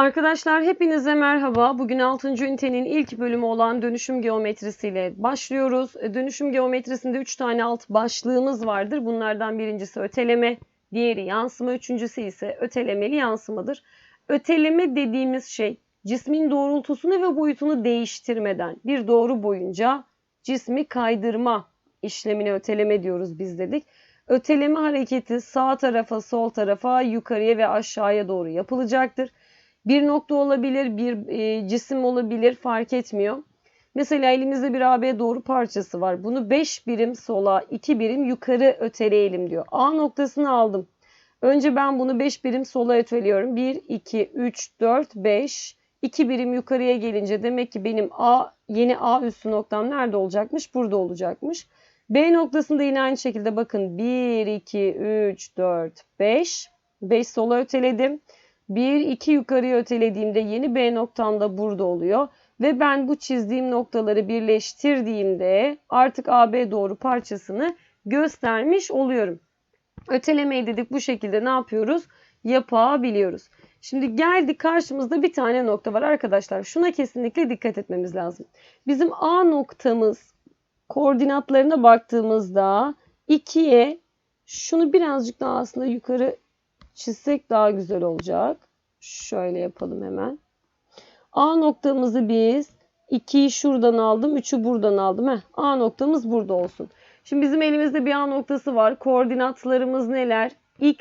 Arkadaşlar hepinize merhaba. Bugün 6. ünitenin ilk bölümü olan dönüşüm geometrisiyle başlıyoruz. E, Dönüşüm geometrisinde 3 tane alt başlığımız vardır. Bunlardan birincisi öteleme, diğeri yansıma, üçüncüsü ise ötelemeli yansımadır. Öteleme dediğimiz şey cismin doğrultusunu ve boyutunu değiştirmeden bir doğru boyunca cismi kaydırma işlemine öteleme diyoruz biz dedik. Öteleme hareketi sağ tarafa, sol tarafa, yukarıya ve aşağıya doğru yapılacaktır. Bir nokta olabilir, bir e, cisim olabilir fark etmiyor. Mesela elimizde bir AB doğru parçası var. Bunu 5 birim sola, 2 birim yukarı öteleyelim diyor. A noktasını aldım. Önce ben bunu 5 birim sola öteliyorum. 1, 2, 3, 4, 5. 2 birim yukarıya gelince demek ki benim A yeni A üstü noktam nerede olacakmış? Burada olacakmış. B noktasında yine aynı şekilde bakın 1, 2, 3, 4, 5. 5 sola öteledim. 1, 2 yukarıya ötelediğimde yeni B noktam da burada oluyor. Ve ben bu çizdiğim noktaları birleştirdiğimde artık AB doğru parçasını göstermiş oluyorum. Ötelemeyi dedik bu şekilde ne yapıyoruz? Yapabiliyoruz. Şimdi geldik karşımızda bir tane nokta var arkadaşlar. Şuna kesinlikle dikkat etmemiz lazım. Bizim A noktamız koordinatlarına baktığımızda 2'ye şunu birazcık daha aslında yukarı çizsek daha güzel olacak. Şöyle yapalım hemen. A noktamızı biz 2'yi şuradan aldım, 3'ü buradan aldım. Heh, A noktamız burada olsun. Şimdi bizim elimizde bir A noktası var. Koordinatlarımız neler? X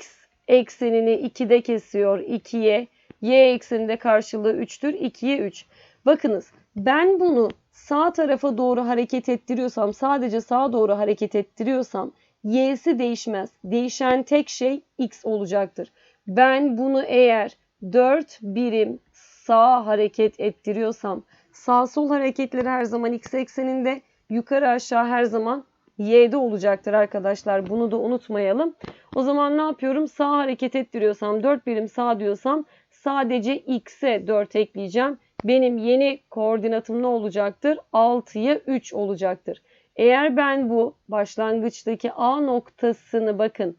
eksenini 2'de kesiyor 2'ye. Y ekseninde karşılığı 3'tür. 2'ye 3. Bakınız ben bunu sağ tarafa doğru hareket ettiriyorsam, sadece sağa doğru hareket ettiriyorsam y'si değişmez. Değişen tek şey x olacaktır. Ben bunu eğer 4 birim sağa hareket ettiriyorsam sağ sol hareketleri her zaman x ekseninde yukarı aşağı her zaman y'de olacaktır arkadaşlar. Bunu da unutmayalım. O zaman ne yapıyorum? Sağ hareket ettiriyorsam 4 birim sağ diyorsam sadece x'e 4 ekleyeceğim. Benim yeni koordinatım ne olacaktır? 6'ya 3 olacaktır. Eğer ben bu başlangıçtaki A noktasını bakın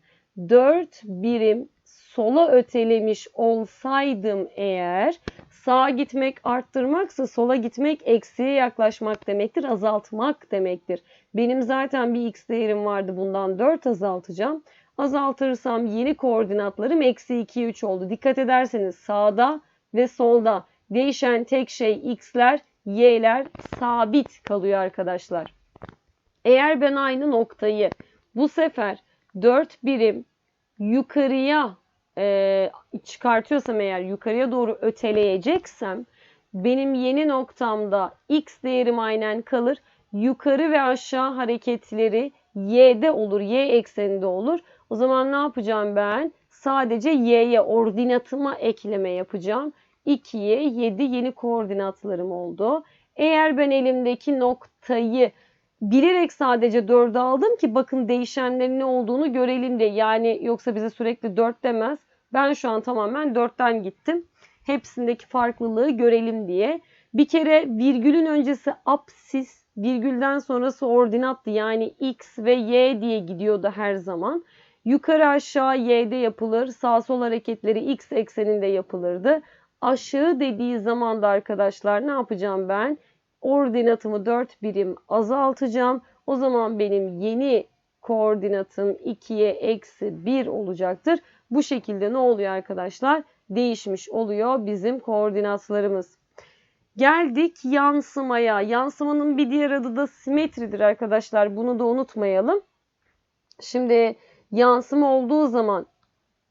4 birim sola ötelemiş olsaydım eğer sağa gitmek arttırmaksa sola gitmek eksiye yaklaşmak demektir, azaltmak demektir. Benim zaten bir x değerim vardı bundan 4 azaltacağım. Azaltırsam yeni koordinatlarım eksi 2, 3 oldu. Dikkat ederseniz sağda ve solda değişen tek şey x'ler, y'ler sabit kalıyor arkadaşlar. Eğer ben aynı noktayı bu sefer 4 birim yukarıya e, çıkartıyorsam eğer yukarıya doğru öteleyeceksem benim yeni noktamda x değerim aynen kalır. Yukarı ve aşağı hareketleri y'de olur, y ekseninde olur. O zaman ne yapacağım ben? Sadece y'ye ordinatıma ekleme yapacağım. 2'ye 7 yeni koordinatlarım oldu. Eğer ben elimdeki noktayı bilerek sadece 4'ü aldım ki bakın değişenlerin ne olduğunu görelim diye. Yani yoksa bize sürekli 4 demez. Ben şu an tamamen 4'ten gittim. Hepsindeki farklılığı görelim diye. Bir kere virgülün öncesi apsis, virgülden sonrası ordinattı. Yani x ve y diye gidiyordu her zaman. Yukarı aşağı y'de yapılır. Sağ sol hareketleri x ekseninde yapılırdı. Aşağı dediği zaman da arkadaşlar ne yapacağım ben? Ordinatımı 4 birim azaltacağım. O zaman benim yeni koordinatım 2'ye eksi 1 olacaktır. Bu şekilde ne oluyor arkadaşlar? Değişmiş oluyor bizim koordinatlarımız. Geldik yansımaya. Yansımanın bir diğer adı da simetridir arkadaşlar. Bunu da unutmayalım. Şimdi yansıma olduğu zaman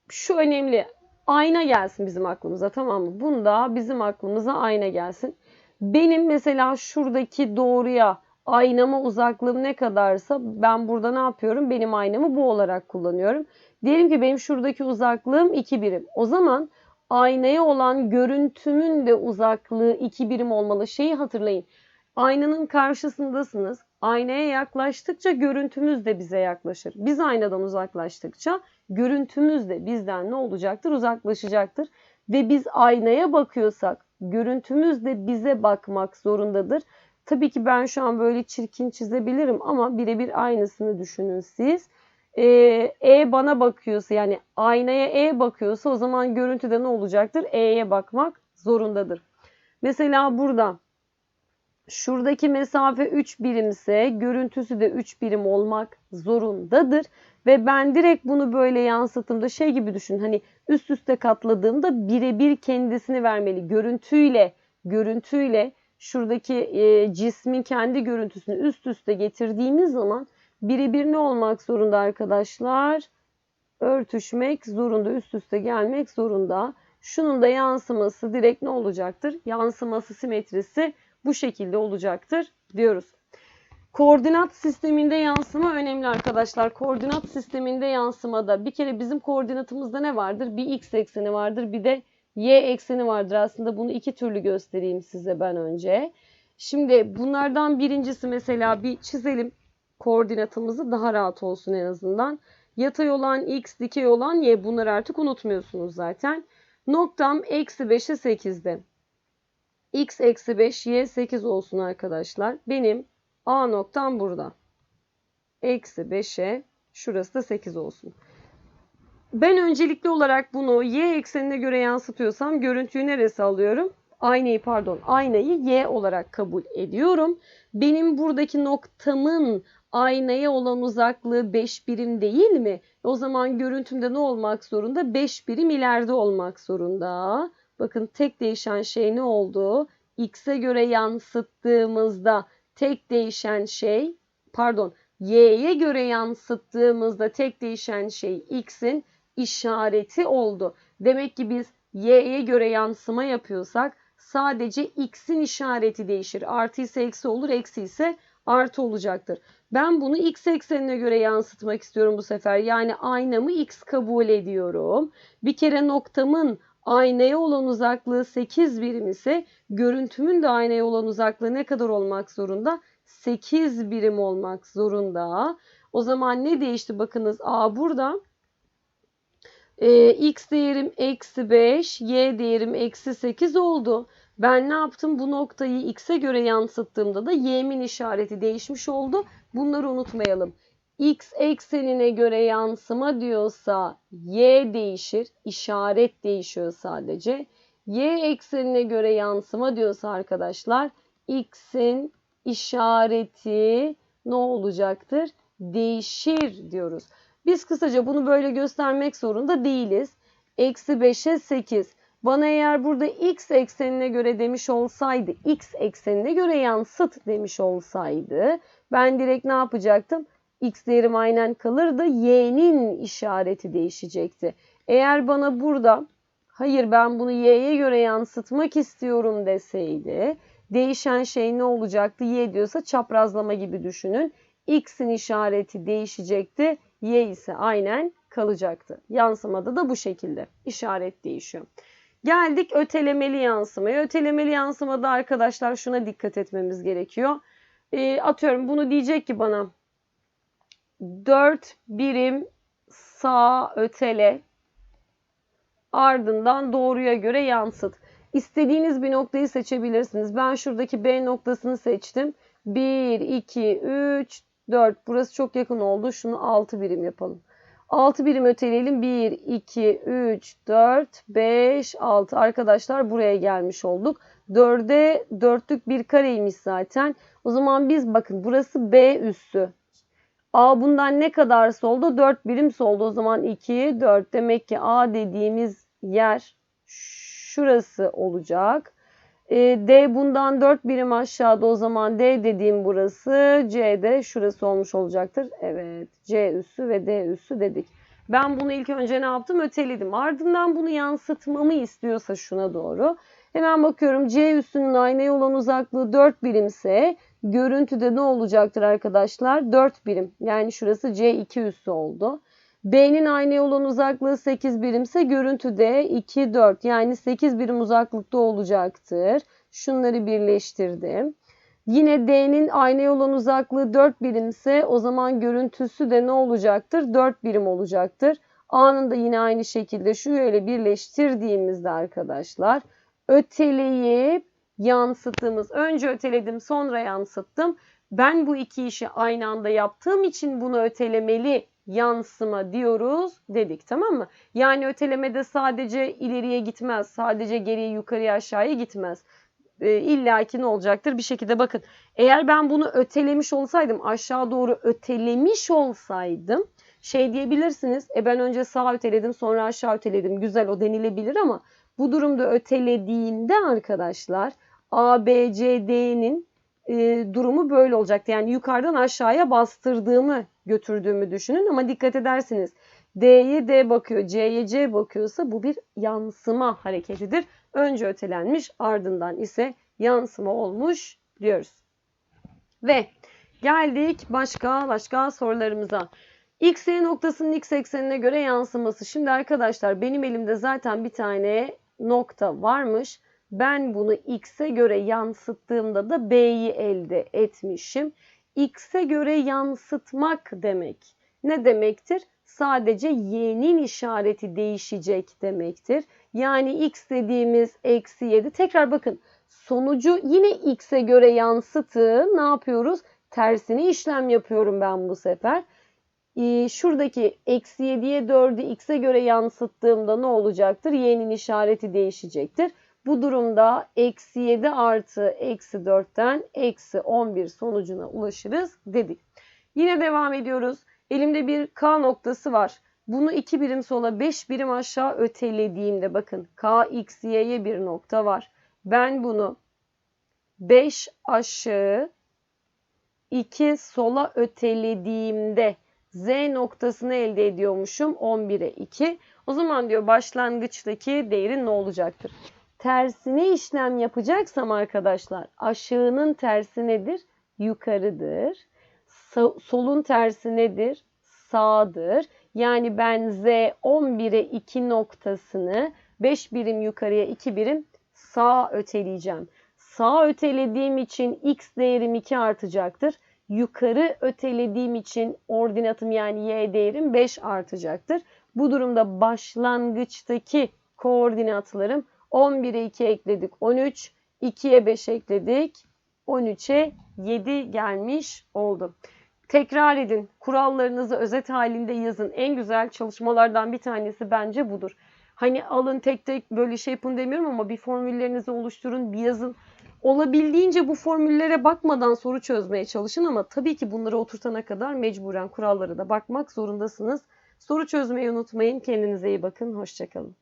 şu önemli ayna gelsin bizim aklımıza tamam mı? Bunda bizim aklımıza ayna gelsin. Benim mesela şuradaki doğruya aynama uzaklığım ne kadarsa ben burada ne yapıyorum? Benim aynamı bu olarak kullanıyorum. Diyelim ki benim şuradaki uzaklığım 2 birim. O zaman aynaya olan görüntümün de uzaklığı 2 birim olmalı. Şeyi hatırlayın. Aynanın karşısındasınız. Aynaya yaklaştıkça görüntümüz de bize yaklaşır. Biz aynadan uzaklaştıkça görüntümüz de bizden ne olacaktır? Uzaklaşacaktır. Ve biz aynaya bakıyorsak görüntümüz de bize bakmak zorundadır. Tabii ki ben şu an böyle çirkin çizebilirim ama birebir aynısını düşünün siz. Ee, e bana bakıyorsa yani aynaya E bakıyorsa o zaman görüntüde ne olacaktır? E'ye bakmak zorundadır. Mesela burada şuradaki mesafe 3 birimse görüntüsü de 3 birim olmak zorundadır. Ve ben direkt bunu böyle yansıttığımda şey gibi düşün. Hani üst üste katladığımda birebir kendisini vermeli. Görüntüyle, görüntüyle şuradaki e, cismin kendi görüntüsünü üst üste getirdiğimiz zaman birebir ne olmak zorunda arkadaşlar? Örtüşmek zorunda, üst üste gelmek zorunda. Şunun da yansıması direkt ne olacaktır? Yansıması simetrisi bu şekilde olacaktır diyoruz. Koordinat sisteminde yansıma önemli arkadaşlar. Koordinat sisteminde yansımada bir kere bizim koordinatımızda ne vardır? Bir x ekseni vardır, bir de y ekseni vardır. Aslında bunu iki türlü göstereyim size ben önce. Şimdi bunlardan birincisi mesela bir çizelim koordinatımızı daha rahat olsun en azından. Yatay olan x, dikey olan y bunları artık unutmuyorsunuz zaten. Noktam eksi 5'e 8'de. x eksi 5, y 8 olsun arkadaşlar. Benim A noktam burada. Eksi 5'e şurası da 8 olsun. Ben öncelikli olarak bunu y eksenine göre yansıtıyorsam görüntüyü neresi alıyorum? Aynayı pardon aynayı y olarak kabul ediyorum. Benim buradaki noktamın aynaya olan uzaklığı 5 birim değil mi? O zaman görüntümde ne olmak zorunda? 5 birim ileride olmak zorunda. Bakın tek değişen şey ne oldu? X'e göre yansıttığımızda tek değişen şey pardon y'ye göre yansıttığımızda tek değişen şey x'in işareti oldu. Demek ki biz y'ye göre yansıma yapıyorsak sadece x'in işareti değişir. Artı ise eksi olur, eksi ise artı olacaktır. Ben bunu x eksenine göre yansıtmak istiyorum bu sefer. Yani aynamı x kabul ediyorum. Bir kere noktamın aynaya olan uzaklığı 8 birim ise görüntümün de aynaya olan uzaklığı ne kadar olmak zorunda? 8 birim olmak zorunda. O zaman ne değişti? Bakınız A burada. Ee, x değerim eksi 5, y değerim eksi 8 oldu. Ben ne yaptım? Bu noktayı x'e göre yansıttığımda da y'min işareti değişmiş oldu. Bunları unutmayalım. X eksenine göre yansıma diyorsa y değişir. İşaret değişiyor sadece. y eksenine göre yansıma diyorsa arkadaşlar x'in işareti ne olacaktır? Değişir diyoruz. Biz kısaca bunu böyle göstermek zorunda değiliz. Eksi 5'e 8. Bana eğer burada x eksenine göre demiş olsaydı, x eksenine göre yansıt demiş olsaydı ben direkt ne yapacaktım? X değerim aynen kalırdı. y'nin işareti değişecekti. Eğer bana burada hayır ben bunu y'ye göre yansıtmak istiyorum deseydi değişen şey ne olacaktı? y diyorsa çaprazlama gibi düşünün. x'in işareti değişecekti. y ise aynen kalacaktı. Yansımada da bu şekilde işaret değişiyor. Geldik ötelemeli yansımaya. Ötelemeli yansımada arkadaşlar şuna dikkat etmemiz gerekiyor. E, atıyorum bunu diyecek ki bana 4 birim sağ ötele ardından doğruya göre yansıt. İstediğiniz bir noktayı seçebilirsiniz. Ben şuradaki B noktasını seçtim. 1, 2, 3, 4. Burası çok yakın oldu. Şunu 6 birim yapalım. 6 birim öteleyelim. 1, 2, 3, 4, 5, 6. Arkadaşlar buraya gelmiş olduk. 4'e 4'lük bir kareymiş zaten. O zaman biz bakın burası B üssü. A bundan ne kadar soldu? 4 birim soldu. O zaman 2, 4. Demek ki A dediğimiz yer şurası olacak. E, D bundan 4 birim aşağıda o zaman D dediğim burası. C de şurası olmuş olacaktır. Evet C üssü ve D üssü dedik. Ben bunu ilk önce ne yaptım? Öteledim. Ardından bunu yansıtmamı istiyorsa şuna doğru. Hemen bakıyorum C üssünün aynaya olan uzaklığı 4 birimse görüntüde ne olacaktır arkadaşlar? 4 birim. Yani şurası C2 üssü oldu. B'nin aynaya olan uzaklığı 8 birimse görüntüde 2, 4 yani 8 birim uzaklıkta olacaktır. Şunları birleştirdim. Yine D'nin aynaya olan uzaklığı 4 birimse o zaman görüntüsü de ne olacaktır? 4 birim olacaktır. A'nın da yine aynı şekilde şöyle birleştirdiğimizde arkadaşlar öteleyip yansıttığımız önce öteledim sonra yansıttım. Ben bu iki işi aynı anda yaptığım için bunu ötelemeli yansıma diyoruz dedik tamam mı? Yani ötelemede sadece ileriye gitmez, sadece geriye yukarıya aşağıya gitmez. E, İlla ki ne olacaktır bir şekilde bakın. Eğer ben bunu ötelemiş olsaydım aşağı doğru ötelemiş olsaydım şey diyebilirsiniz. E ben önce sağ öteledim sonra aşağı öteledim. Güzel o denilebilir ama bu durumda ötelediğimde arkadaşlar A, B, C, D'nin e, durumu böyle olacaktı. Yani yukarıdan aşağıya bastırdığımı götürdüğümü düşünün ama dikkat edersiniz. D'ye D bakıyor, C'ye C bakıyorsa bu bir yansıma hareketidir. Önce ötelenmiş ardından ise yansıma olmuş diyoruz. Ve geldik başka başka sorularımıza. X noktasının x eksenine göre yansıması. Şimdi arkadaşlar benim elimde zaten bir tane nokta varmış. Ben bunu x'e göre yansıttığımda da b'yi elde etmişim. x'e göre yansıtmak demek. Ne demektir? Sadece y'nin işareti değişecek demektir. Yani x dediğimiz eksi 7. Tekrar bakın sonucu yine x'e göre yansıtın. Ne yapıyoruz? Tersini işlem yapıyorum ben bu sefer. Ee, şuradaki eksi 7'ye 4'ü x'e göre yansıttığımda ne olacaktır? Y'nin işareti değişecektir. Bu durumda eksi 7 artı eksi 4'ten eksi 11 sonucuna ulaşırız dedik. Yine devam ediyoruz. Elimde bir K noktası var. Bunu 2 birim sola 5 birim aşağı ötelediğimde bakın K, X, Y'ye bir nokta var. Ben bunu 5 aşağı 2 sola ötelediğimde Z noktasını elde ediyormuşum 11'e 2. O zaman diyor başlangıçtaki değerin ne olacaktır? Tersine işlem yapacaksam arkadaşlar aşağının tersi nedir? Yukarıdır. solun tersi nedir? Sağdır. Yani ben Z 11'e 2 noktasını 5 birim yukarıya 2 birim sağ öteleyeceğim. Sağ ötelediğim için x değerim 2 artacaktır yukarı ötelediğim için ordinatım yani y değerim 5 artacaktır. Bu durumda başlangıçtaki koordinatlarım 11'e 2 ekledik 13, 2'ye 5 ekledik 13'e 7 gelmiş oldu. Tekrar edin. Kurallarınızı özet halinde yazın. En güzel çalışmalardan bir tanesi bence budur. Hani alın tek tek böyle şey yapın demiyorum ama bir formüllerinizi oluşturun, bir yazın. Olabildiğince bu formüllere bakmadan soru çözmeye çalışın ama tabii ki bunları oturtana kadar mecburen kurallara da bakmak zorundasınız. Soru çözmeyi unutmayın. Kendinize iyi bakın. Hoşçakalın.